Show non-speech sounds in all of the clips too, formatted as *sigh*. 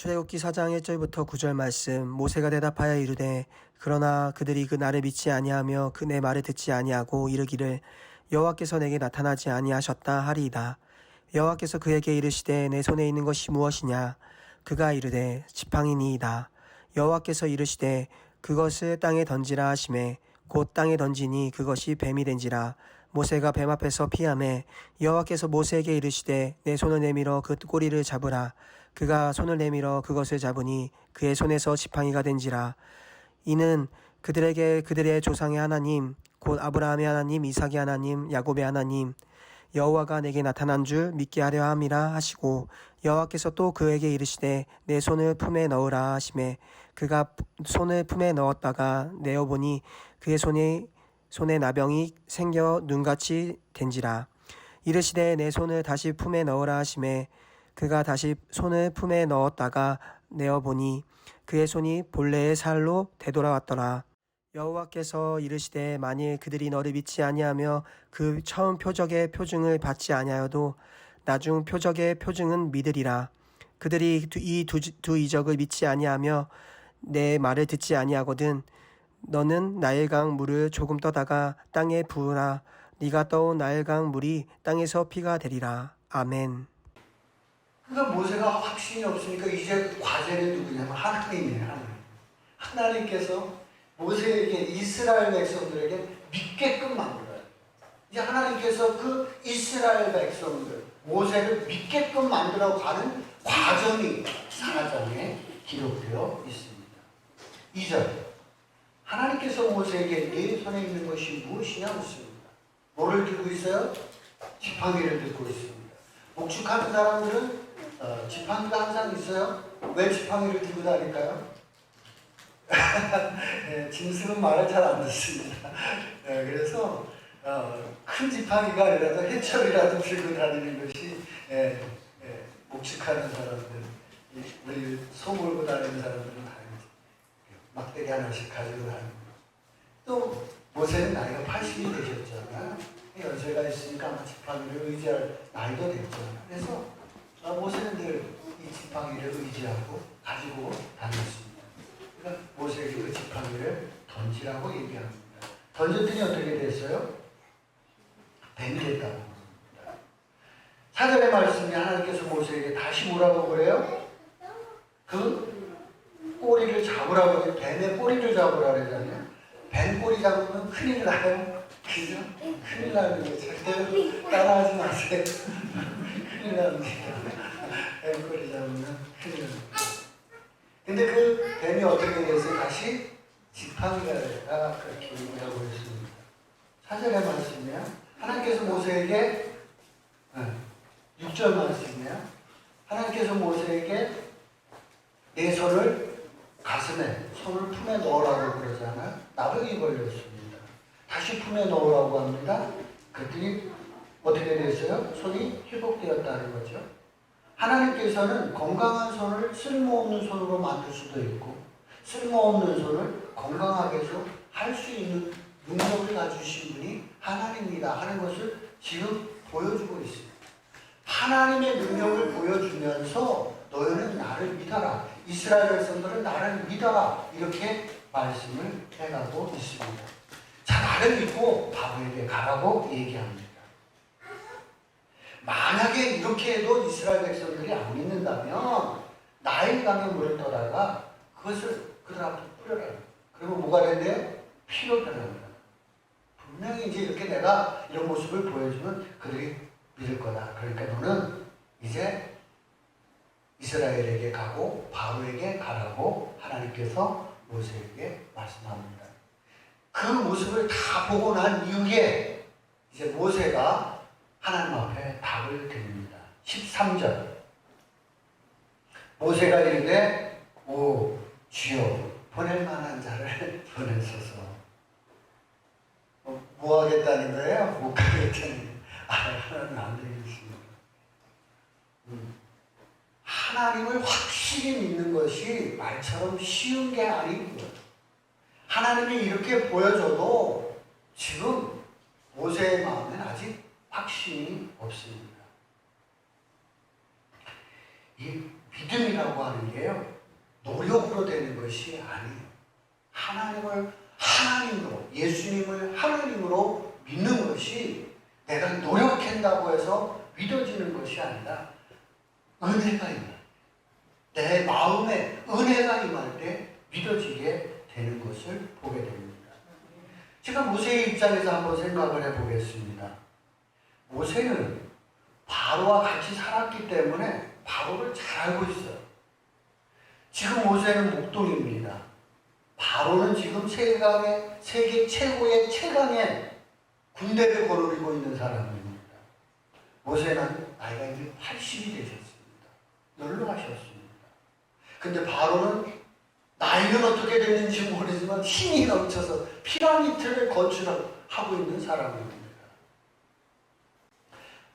출애굽기 4장 1절부터 9절 말씀 모세가 대답하여 이르되 그러나 그들이 그 나를 믿지 아니하며 그 내 말을 듣지 아니하고 이르기를 여호와께서 내게 나타나지 아니하셨다 하리이다. 여호와께서 그에게 이르시되 내 손에 있는 것이 무엇이냐? 그가 이르되 지팡이니이다. 여호와께서 이르시되 그것을 땅에 던지라 하심에 곧 땅에 던지니 그것이 뱀이 된지라. 모세가 뱀 앞에서 피함에 여호와께서 모세에게 이르시되 내 손을 내밀어 그 꼬리를 잡으라 그가 손을 내밀어 그것을 잡으니 그의 손에서 지팡이가 된지라. 이는 그들에게 그들의 조상의 하나님 곧 아브라함의 하나님 이삭의 하나님 야곱의 하나님 여호와가 내게 나타난 줄 믿게 하려 함이라 하시고 여호와께서 또 그에게 이르시되 내 손을 품에 넣으라 하심에 그가 손을 품에 넣었다가 내어 보니 그의 손이 손에 나병이 생겨 눈같이 된지라. 이르시되 내 손을 다시 품에 넣으라 하심에 그가 다시 손을 품에 넣었다가 내어 보니 그의 손이 본래의 살로 되돌아왔더라. 여호와께서 이르시되 만일 그들이 너를 믿지 아니하며 그 처음 표적의 표징을 받지 아니하여도 나중 표적의 표징은 믿으리라. 그들이 이두 이적을 믿지 아니하며 내 말을 듣지 아니하거든 너는 나일강 물을 조금 떠다가 땅에 부으라. 네가 떠온 나일강 물이 땅에서 피가 되리라. 아멘 그러니까 모세가 확신이 없으니까 이제 과제는 누구냐면 하나님이에요. 하나님. 하나님께서 모세에게 이스라엘 백성들에게 믿게끔 만들어요. 이제 하나님께서 그 이스라엘 백성들 모세를 믿게끔 만들어 가는 과정이 사장에 기록되어 있습니다. 2절 하나님께서 모세에게 네 손에 있는 것이 무엇이냐 묻습니다. 뭐를 들고 있어요? 지팡이를 들고 있습니다. 목축하는 사람들은 어, 지팡이가 항상 있어요. 왜 지팡이를 들고 다닐까요? 네, *laughs* 짐승은 말을 잘 안 듣습니다. 네, 그래서 어, 큰 지팡이가 아니라도 해철이라도 들고 다니는 것이 예, 예, 목축하는 사람들, 이- 우리 소 몰고 다니는 사람들은 다 막대기 하나씩 가지고 다니고 또 모세는 나이가 80이 되셨잖아요. 연세가 있으니까 지팡이를 의지할 나이도 됐잖아요. 그래서 어, 모세는 늘 이 지팡이를 의지하고 가지고 다녔습니다. 그러니까 모세에게 그 지팡이를 던지라고 얘기합니다. 던졌더니 어떻게 됐어요? 뱀이 됐다고 합니다. 사절의 말씀이 하나님께서 모세에게 다시 뭐라고 그래요? 그 꼬리를 잡으라고. 뱀의 꼬리를 잡으라 그러잖아요. 뱀 꼬리 잡으면 큰일 나요. 그죠? 큰일 나는 거 절대로 따라하지 마세요. 큰일. 뱀 꼬리 잡으면 큰일 납니다. 근데 그 뱀이 어떻게 됐어요? 다시 지팡이가. 그렇게 얘기하고 있습니다. 사절의 말씀이야. 하나님께서 모세에게 6절 말씀이야. 하나님께서 모세에게 내 손을 가슴에, 손을 품에 넣으라고 그러잖아. 나병이 걸렸습니다. 다시 품에 넣으라고 합니다. 그랬더니 어떻게 됐어요? 손이 회복되었다는 거죠. 하나님께서는 건강한 손을 쓸모없는 손으로 만들 수도 있고, 쓸모없는 손을 건강하게 해서 할 수 있는 능력을 가지신 분이 하나님이다 하는 것을 지금 보여주고 있습니다. 하나님의 능력을 보여주면서 너희는 나를 믿어라. 이스라엘 백성들은 나를 믿어라. 이렇게 말씀을 해가고 있습니다. 자, 나를 믿고 바보에게 가라고 얘기합니다. 만약에 이렇게 해도 이스라엘 백성들이 안 믿는다면 나일강의 물을 떠다가 그것을 그들 앞에 뿌려라. 그러면 뭐가 된대요? 피로 변합니다. 분명히 이제 이렇게 내가 이런 모습을 보여주면 그들이 믿을 거다. 그러니까 너는 이제 이스라엘에게 가고 바로에게 가라고 하나님께서 모세에게 말씀합니다. 그 모습을 다 보고 난 이후에 이제 모세가 하나님 앞에 답을 드립니다. 13절. 모세가 이르되 오 주여 보낼 만한 자를 *laughs* 보내소서. 뭐, 뭐 하겠다는 거예요? 못 가겠다는 아, 하나님 안 되겠습니다. 음. 하나님을 확실히 믿는 것이 말처럼 쉬운 게 아닙니다. 하나님이 이렇게 보여줘도 지금 모세의 마음엔 아직 확신이 없습니다. 이 믿음이라고 하는 게요. 노력으로 되는 것이 아니에요. 하나님을 하나님으로, 예수님을 하나님으로 믿는 것이 내가 노력한다고 해서 믿어지는 것이 아니라 은혜가 임할 내 마음에 은혜가 임할 때 믿어지게 되는 것을 보게 됩니다. 제가 모세의 입장에서 한번 생각을 해보겠습니다. 모세는 바로와 같이 살았기 때문에 바로를 잘 알고 있어요. 지금 모세는 목동입니다. 바로는 지금 세상의 세계 최고의 최강의 군대를 거느리고 있는 사람입니다. 모세는 나이가 이제 80이 되셨습니다. 연로하셨습니다. 근데 바로는 나이는 어떻게 됐는지 모르지만 힘이 넘쳐서 피라미드를 건축하고 있는 사람입니다.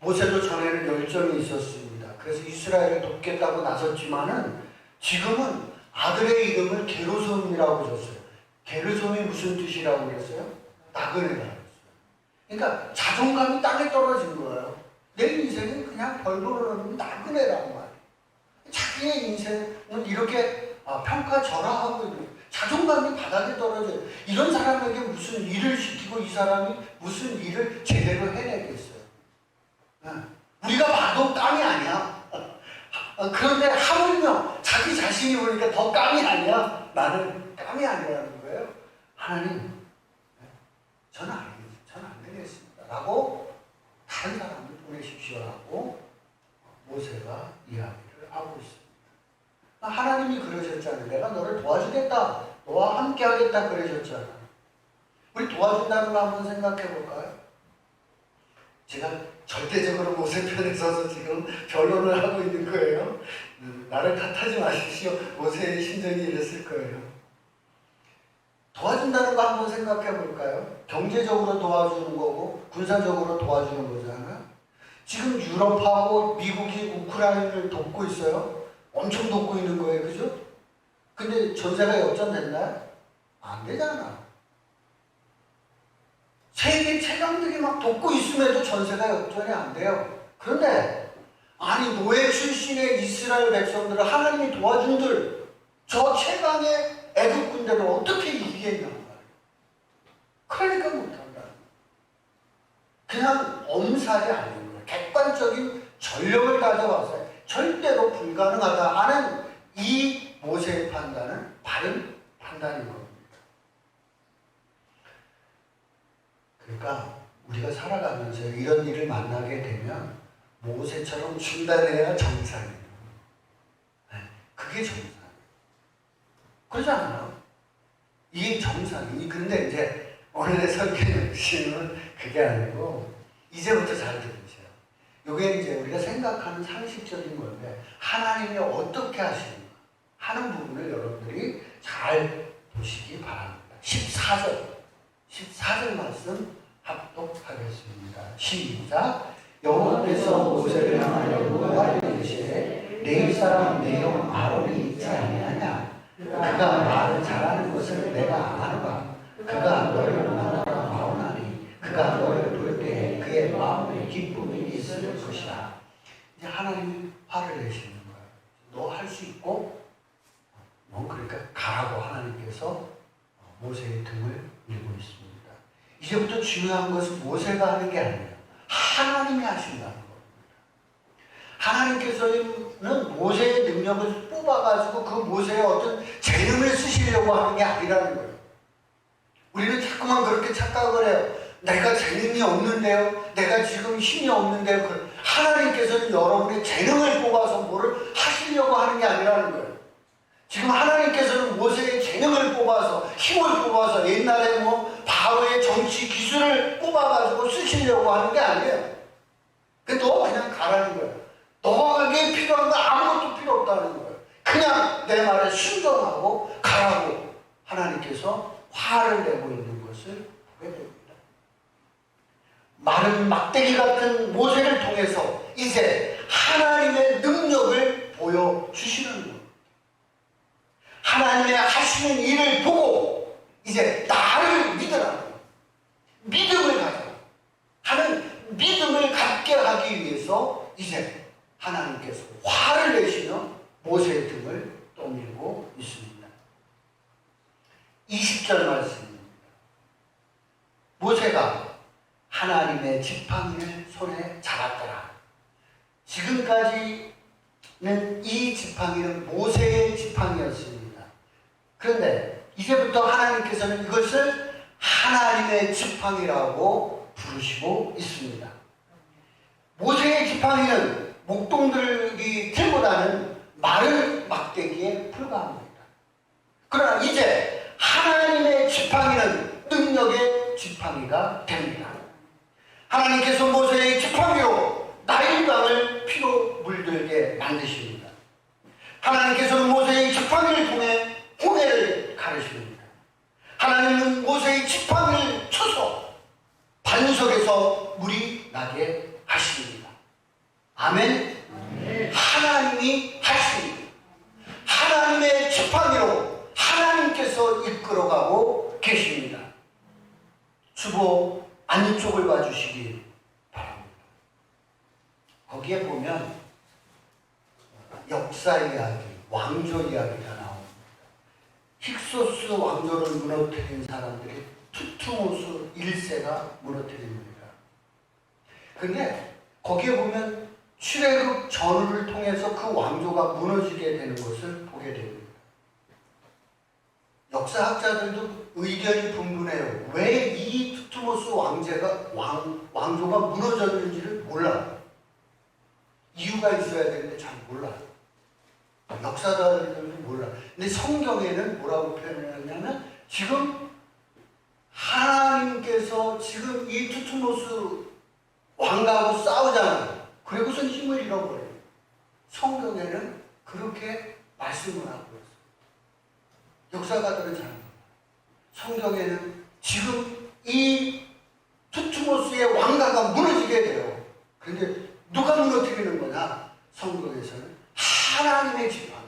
모세도 전에는 열정이 있었습니다. 그래서 이스라엘을 돕겠다고 나섰지만은 지금은 아들의 이름을 게르솜이라고 줬어요. 게르솜이 무슨 뜻이라고 그랬어요? 나그네라고 했어요. 그러니까 자존감이 땅에 떨어진 거예요. 내 인생은 그냥 하는 나그네란 말이에요. 자기의 인생은 이렇게 아, 평가절하하고 있는 자존감이 바닥에 떨어져요. 이런 사람에게 무슨 일을 시키고 이 사람이 무슨 일을 제대로 해내겠어요. 네. 우리가 봐도 깜이 아니야. 어, 그런데 하물며 자기 자신이 보니까 더 깜이 아니야. 나는 깜이 아니라는 거예요. 하나님, 네, 저는 안. 저는 안 되겠습니다. 라고 다른 사람을 보내십시오라고 모세가 이야기를 하고 있습니다. 하나님이 그러셨잖아요. 내가 너를 도와주겠다. 너와 함께 하겠다 그러셨잖아. 우리 도와준다는 거 한번 생각해 볼까요? 제가 절대적으로 모세 편에 서서 지금 변론을 하고 있는 거예요. 음, 나를 탓하지 마십시오. 모세의 심정이 이랬을 거예요. 도와준다는 거 한번 생각해 볼까요? 경제적으로 도와주는 거고 군사적으로 도와주는 거잖아요. 지금 유럽하고 미국이 우크라이나를 돕고 있어요. 엄청 돕고 있는 거예요. 그죠? 근데 전세가 역전됐나요? 안 되잖아. 세계 최강들이 막 돕고 있음에도 전세가 역전이 안 돼요. 그런데 아니 노예 출신의 이스라엘 백성들을 하나님이 도와준 들 저 최강의 애국 군대를 어떻게 말이에요. 그러니까 못한다. 그냥 엄살이 아닌 거예요. 객관적인 전력을 가져와서 절대로 불가능하다 하는 이 모세의 판단은 바른 판단인 겁니다. 그러니까 우리가 살아가면서 이런 일을 만나게 되면 모세처럼 중단해야 정상이에요. 네, 그게 정상. 그러지 않아요? 이게 정상이니 근데 이제 오늘의 설교의 핵심은 그게 아니고 이제부터 잘 들으세요. 이게 이제 우리가 생각하는 상식적인 건데 하나님이 어떻게 하시는가 하는 부분을 여러분들이 잘 보시기 바랍니다. 14절 14절 말씀 합독하겠습니다. 시작. 여호와께서 모세를 향하여 이르시되 내 사람 내용 아론이 있지 아니하냐 그가 말을 잘하는 것을 내가 아노라 그가 너를 나라라 마오나니 그가 너를 볼 때에 그의 마음에 기쁨이 있을 것이다. 이제 하나님이 화를 내시는 거예요. 너 할 수 있고 뭐 그러니까 가라고 하나님께서 모세의 등을 밀고 있습니다. 이제부터 중요한 것은 모세가 하는 게 아니에요. 하나님이 하신다는 겁니다. 하나님께서는 모세의 능력을 뽑아가지고 그 모세의 어떤 재능을 쓰시려고 하는 게 아니라는 거예요. 우리는 자꾸만 그렇게 착각을 해요. 내가 재능이 없는데요. 내가 지금 힘이 없는데요. 그 하나님께서는 여러분의 재능을 뽑아서 뭐를 하시려고 하는 게 아니라는 거예요. 지금 하나님께서는 모세의 재능을 뽑아서 힘을 뽑아서 옛날에 뭐 바로의 정치 기술을 뽑아가지고 쓰시려고 하는 게 아니에요. 그너 그냥 가라는 거예요. 너에게 필요한 건 아무것도 필요 없다는 거예요. 그냥 내 말에 순종하고 가라고 하나님께서 화를 내고 있는 것을 보게 됩니다. 마른 막대기 같은 모세를 통해서 이제 하나님의 능력을 보여주시는 거예요. 하나님의 하시는 일을 보고 이제 나를 믿으라. 믿음을 가져. 하는 믿음을 갖게 하기 위해서 이제 하나님께서 화를 내시며 모세의 등을 떠밀고 있습니다. 20절 말씀입니다. 모세가 하나님의 지팡이를 손에 잡았더라. 지금까지는 이 지팡이는 모세의 지팡이였습니다. 그런데 이제부터 하나님께서는 이것을 하나님의 지팡이라고 부르시고 있습니다. 모세의 지팡이는 목동들이 들보다는 마른 막대기에 불과합니다. 그러나 이제 하나님의 지팡이는 능력의 지팡이가 됩니다. 하나님께서 모세의 지팡이로 나일 강을 피로 물들게 만드십니다. 하나님께서는 모세의 지팡이를 통해 홍해를 가르십니다. 하나님은 모세의 지팡이를 쳐서 반석에서 물이 나게 하십니다. 아멘. 하나님이 하십니다. 하나님의 지팡이로 하나님께서 이끌어가고 계십니다. 주보 안쪽을 봐주시기 바랍니다. 거기에 보면 역사 이야기, 왕조 이야기가. 힉소스 왕조를 무너뜨린 사람들이 투투모스 1세가 무너뜨립니다. 근데 거기에 보면 출애굽 전후를 통해서 그 왕조가 무너지게 되는 것을 보게 됩니다. 역사학자들도 의견이 분분해요. 왜 이 투투모스 왕제가 왕, 왕조가 무너졌는지를 몰라요. 이유가 있어야 되는데 잘 몰라요. 역사가들도 몰라. 근데 성경에는 뭐라고 표현했냐면 지금 하나님께서 지금 이 투투모스 왕가하고 싸우잖아요. 그리고선 힘을 잃어버려요. 성경에는 그렇게 말씀을 하고 있어요. 역사가들은 잘 몰라요. 성경에는 지금 이 투투모스의 왕가가 무너지게 돼요. 그런데 누가 무너뜨리는 거냐? 성경에서는 하나님의 지팡이,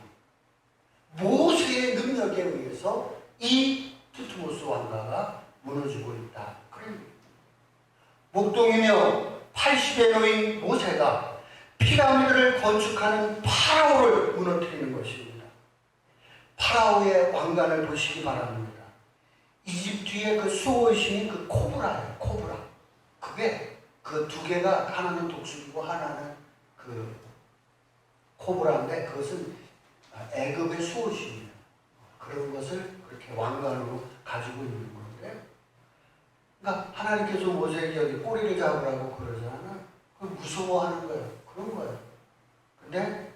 모세의 능력에 의해서 이 투투모스 왕가가 무너지고 있다. 그런 목동이며 80에 놓인 모세가 피라미드를 건축하는 파라오를 무너뜨리는 것입니다. 파라오의 왕관을 보시기 바랍니다. 이집트의 그 수호신이 그 코브라예요. 코브라. 그게 그 두 개가 하나는 독수리고 하나는 그 코브라인데 그것은 애굽의 수호신이에요. 그런 것을 그렇게 왕관으로 가지고 있는 건데 그러니까 하나님께서 모세에게 여기 꼬리를 잡으라고 그러잖아. 그 무서워하는 거예요. 그런 거예요. 근데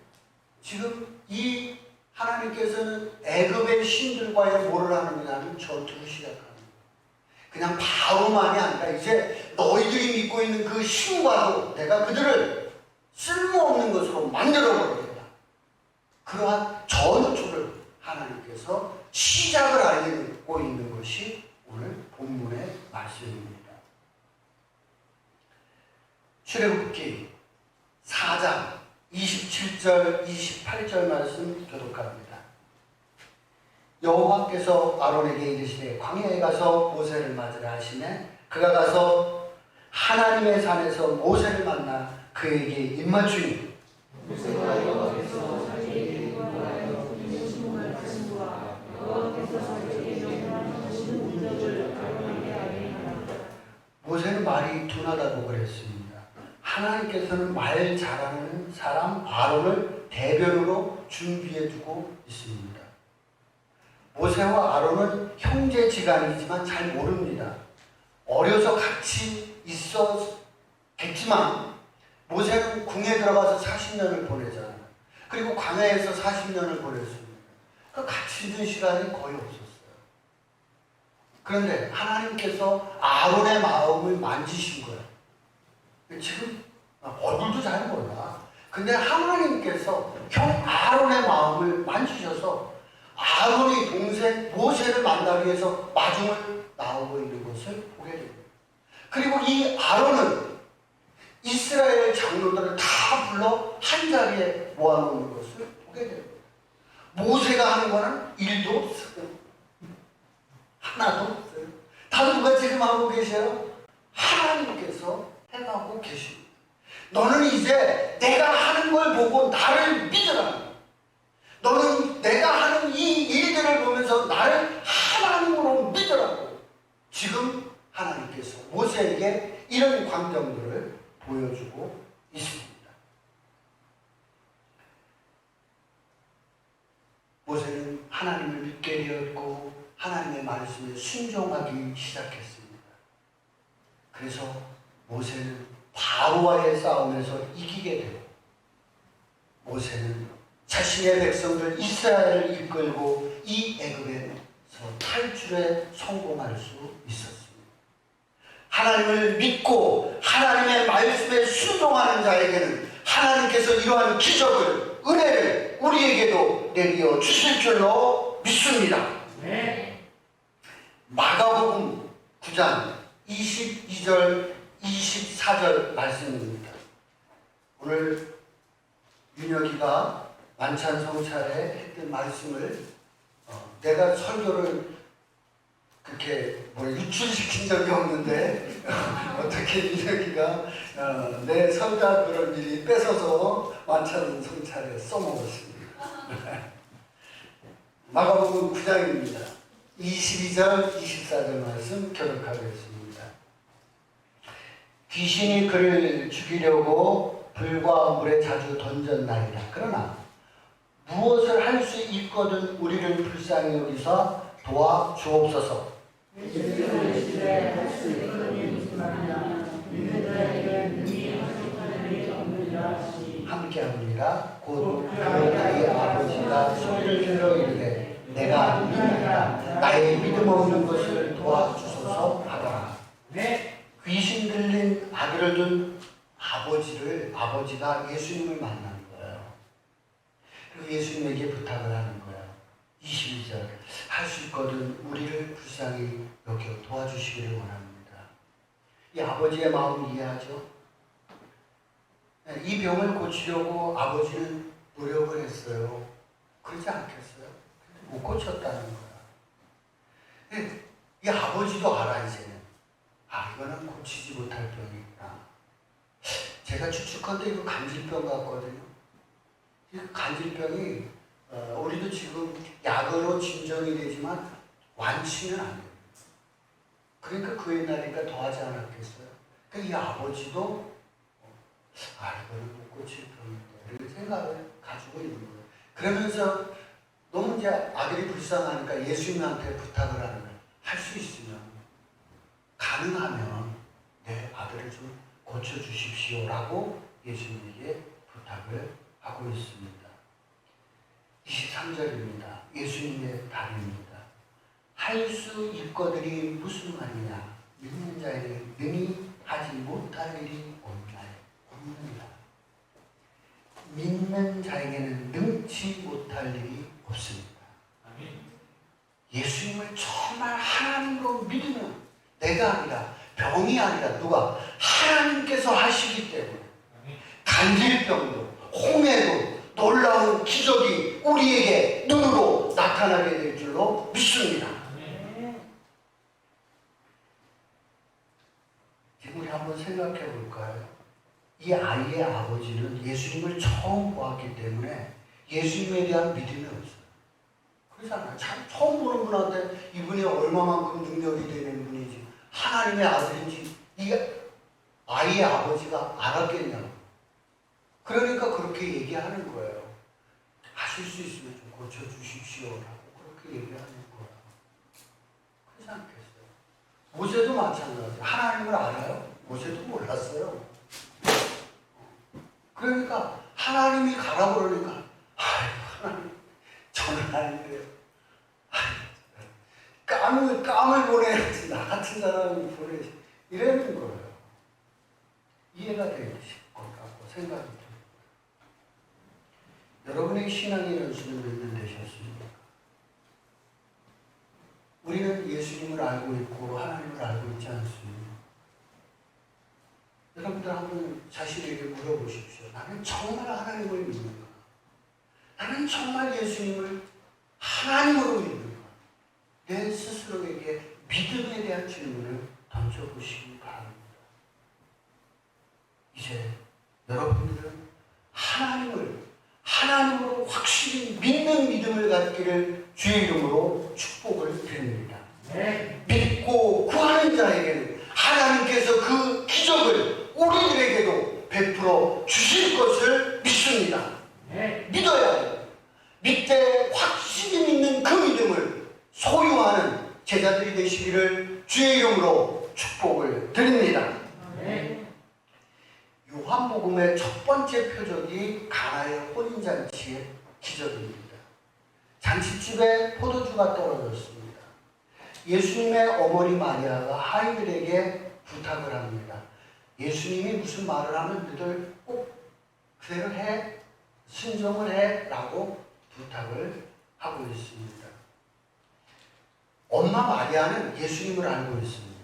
지금 이 하나님께서는 애굽의 신들과의 뭐를 거냐면 전투를 시작하는 거예요. 그냥 바로만이 아니라 이제 너희들이 믿고 있는 그 신과도 내가 그들을 쓸모없는 것으로 만들어버리겠다. 그러한 전투를 하나님께서 시작을 알리고 있는 것이 오늘 본문의 말씀입니다. 출애굽기 4장 27절 28절 말씀 교독합니다. 여호와께서 아론에게 이르시되 광야에 가서 모세를 맞으라 하시매 그가 가서 하나님의 산에서 모세를 만나 그에게 입맞추니 모세는 말이 둔하다고 그랬습니다. 하나님께서는 말 잘하는 사람 아론을 대변으로 준비해 두고 있습니다. 모세와 아론은 형제지간이지만 잘 모릅니다. 어려서 같이 있었겠지만 모세는 궁에 들어가서 40년을 보내잖아요. 그리고 광야에서 40년을 보냈습니다. 그 같이 있는 시간이 거의 없었어요. 그런데 하나님께서 아론의 마음을 만지신 거예요. 지금 얼굴도 잘 몰라. 근데 하나님께서 형 아론의 마음을 만지셔서 아론이 동생 모세를 만나기 위해서 마중을 나오고 있는 것을 보게 됩니다. 그리고 이 아론은 이스라엘 장로들을 다 불러 한 자리에 모아놓는 것을 보게 돼요. 모세가 하는 거는 일도 없어요. 하나도 없어요. 다 누가 지금 하고 계세요? 하나님께서 해나고 계십니다. 너는 이제 내가 하는 걸 보고 나를 믿으라. 너는 내가 하는 이 일들을 보면서 나를 하나님으로 믿으라고. 지금 하나님께서 모세에게 이런 광경들을 보여주고 있습니다. 모세는 하나님을 믿게 되었고 하나님의 말씀에 순종하기 시작했습니다. 그래서 모세는 바로와의 싸움에서 이기게 되고 모세는 자신의 백성들 이스라엘을 이끌고 이 애굽에서 탈출에 성공할 수 있었습니다. 하나님을 믿고 하나님의 말씀에 순종하는 자에게는 하나님께서 이러한 기적을 은혜를 우리에게도 내려 주실 줄로 믿습니다. 마가복음 9장 22절 24절 말씀입니다. 오늘 윤혁이가 만찬 성찰에 했던 말씀을 어, 내가 설교를 그렇게 뭘 유출시킨 적이 없는데 *laughs* 어떻게 윤혁이가 어, 내 설교 그런 일이 뺏어서 만찬 성찰에 써먹었습니다. *laughs* 마가복음 9장입니다. 22절, 24절 말씀 교독하겠습니다. 귀신이 그를 죽이려고 불과 물에 자주 던졌나이다. 그러나 무엇을 할 수 있거든 우리를 불쌍히 여기서 도와 주옵소서. 함께 합니다. 곧 그의 아버지가 소리를 들어 이르되 내가 믿는다. 나의 믿음 없는 것을 도와주소서 하더라. 귀신 들린 아들을 둔 아버지를 아버지가 예수님을 만난 거예요. 그리고 예수님에게 부탁을 하는 거예요. 22절 할 수 있거든 우리를 불쌍히 여겨 도와주시기를 원합니다. 이 아버지의 마음을 이해하죠? 네, 이 병을 고치려고 아버지는 노력을 했어요. 그러지 않겠어요? 못 고쳤다는 거야. 근데 이 아버지도 알아 이제는. 아 이거는 고치지 못할 병이구나. 제가 추측한데 이거 간질병 같거든요. 이 간질병이 어, 우리도 지금 약으로 진정이 되지만 완치는 안 돼요. 그러니까 그 옛날이니까 더 하지 않았겠어요. 그러니까 이 아버지도 어, 아 이거는 못 고칠 이런 생각을 가지고 있는 거예요. 그러면서 너무 이제 아들이 불쌍하니까 예수님한테 부탁을 하는 거예요. 할 수 있으면 가능하면 내 아들을 좀 고쳐주십시오라고 예수님에게 부탁을 하고 있습니다. 23절입니다. 예수님의 답입니다. 할 수 있거들이 무슨 말이냐? 믿는 자에게 능히 하지 못할 일이 없나요? 없느니라. 믿는 자에게는 능치 못할 일이 없습니다. 예수님을 정말 하나님으로 믿으면 내가 아니라 병이 아니라 누가 하나님께서 하시기 때문에 간질병도 홍해도 놀라운 기적이 우리에게 눈으로 나타나게 될 줄로 믿습니다. 지금 우리 한번 생각해 볼까요? 이 아이의 아버지는 예수님을 처음 보았기 때문에 예수님에 대한 믿음이 없어요. 그렇잖아요. 참 처음 보는 분한테 이분이 얼마만큼 능력이 되는 분인지 하나님의 아들인지 이 아이의 아버지가 알았겠냐고. 그러니까 그렇게 얘기하는 거예요. 하실 수 있으면 좀 고쳐주십시오라고 그렇게 얘기하는 거예요. 그렇지 않겠어요? 모세도 마찬가지예요. 하나님을 알아요? 모세도 몰랐어요. 그러니까 하나님이 가라 그러니까 아이고 하나님 저는 아닌데요. 깜을 깜을 보내야지 나 같은 사람이 보내지 이러는 거예요. 이해가 되실 것 같고 생각이 듭니다. 여러분의 신앙의 연수는 몇 년 되셨습니까? 우리는 예수님을 알고 있고 하나님을 알고 있지 않습니까? 여러분들 한번 자신에게 물어보십시오. 나는 정말 하나님을 믿는가? 나는 정말 예수님을 하나님으로 믿는가? 내 스스로에게 믿음에 대한 질문을 던져보시기 바랍니다. 이제 여러분들은 하나님을 하나님으로 확실히 믿는 믿음을 갖기를 주의 이름으로 축복을 드립니다. 믿고 구하는 자에게는 하나님께서 그 기적을 우리들에게도 베풀어 주실 것을 믿습니다. 믿어야 돼요. 믿되 확실히 믿는 그 번째 표적이 가나의 혼인잔치의 기적입니다. 잔치집에 포도주가 떨어졌습니다. 예수님의 어머니 마리아가 하인들에게 부탁을 합니다. 예수님이 무슨 말을 하면 너희들 꼭 그대로 해, 순종을 해 라고 부탁을 하고 있습니다. 엄마 마리아는 예수님을 알고 있습니다.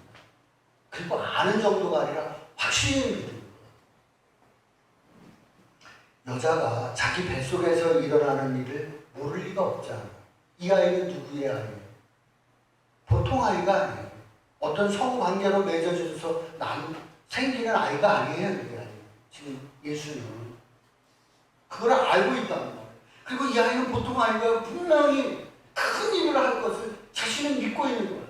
그리고 아는 정도가 아니라 거예요. 여자가 자기 뱃속에서 일어나는 일을 모를 리가 없잖아. 이 아이는 누구의 아이예요? 보통 아이가 아니에요. 어떤 성관계로 맺어져서 난 생기는 아이가 아니에요. 이게 아니에요. 지금 예수는. 그걸 알고 있단 말이에요. 그리고 이 아이는 보통 아이가 분명히 큰 일을 할 것을 자신은 믿고 있는 거예요.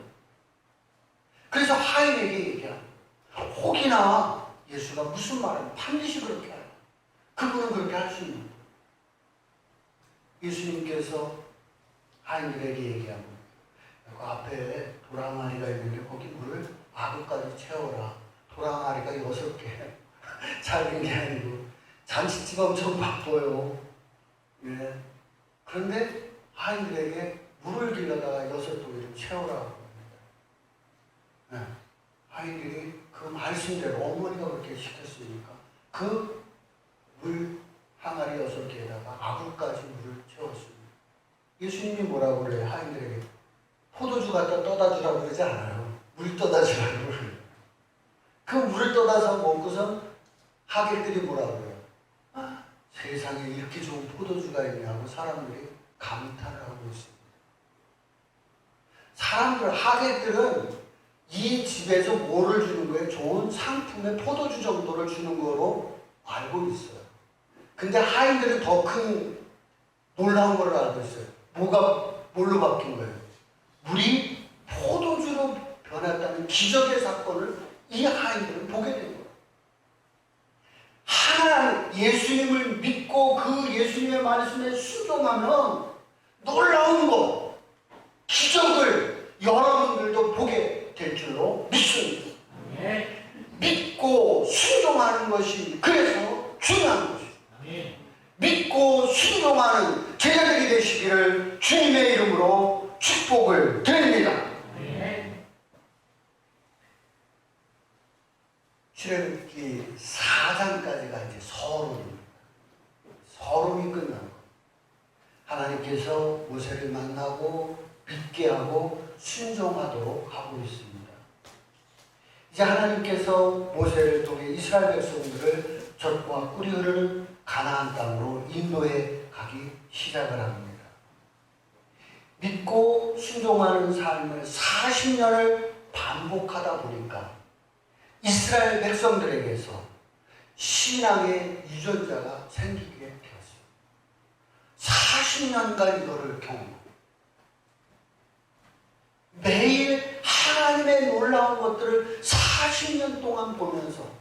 그래서 하인에게 얘기합니다. 혹이나 예수가 무슨 말을 반드시 그렇게 해요. 그분은 그렇게 할 수 있는 거예요. 예수님께서 하인들에게 얘기합니다. 그 앞에 도랑아리가 있는데 거기 물을 아구까지 채워라. 도랑아리가 여섯 개. 작은 게 아니고 잔치집 엄청 바빠요. 예. 그런데 하인들에게 물을 길러다가 여섯 도기를 채우라고 합니다. 예. 하인들이 그 말씀대로 어머니가 그렇게 시켰으니까 그 물 항아리 여섯 개에다가 아구까지 물을 채웠습니다. 예수님이 뭐라고 그래요? 하인들에게 포도주 갖다 떠다 주라고 그러지 않아요. 물 떠다 주라고 그 물을 떠다서 먹고선 하객들이 뭐라고 그래요? 아, 세상에 이렇게 좋은 포도주가 있냐고 사람들이 감탄을 하고 있습니다. 사람들, 하객들은 이 집에서 뭐를 주는 거예요? 좋은 상품의 포도주 정도를 주는 거로 알고 있어요. 근데 하인들은 더 큰 놀라운 걸 알고 있어요. 뭐가 뭘로 바뀐 거예요? 물이 포도주로 변했다는 기적의 사건을 이 하인들은 보게 된 거예요. 하나님 예수님을 믿고 그 예수님의 말씀에 순종하면 놀라운 것, 기적을 여러분들도 보게 될 줄로 믿습니다. 믿고 순종하는 것이 그래서 중요한 것입니다. 믿고 순종하는 제자들이 되시기를 주님의 이름으로 축복을 드립니다. 출애굽기 4장까지가 이제 서론입니다. 서론이 끝난 거. 하나님께서 모세를 만나고 믿게 하고 순종하도록 하고 있습니다. 이제 하나님께서 모세를 통해 이스라엘 백성들을 젖과 꿀이 흐르는 가나안 땅으로 인도해 가기 시작을 합니다. 믿고 순종하는 삶을 40년을 반복하다 보니까 이스라엘 백성들에게서 신앙의 유전자가 생기게 되었습니다. 40년간 이거를 경험. 매일 하나님의 놀라운 것들을 40년 동안 보면서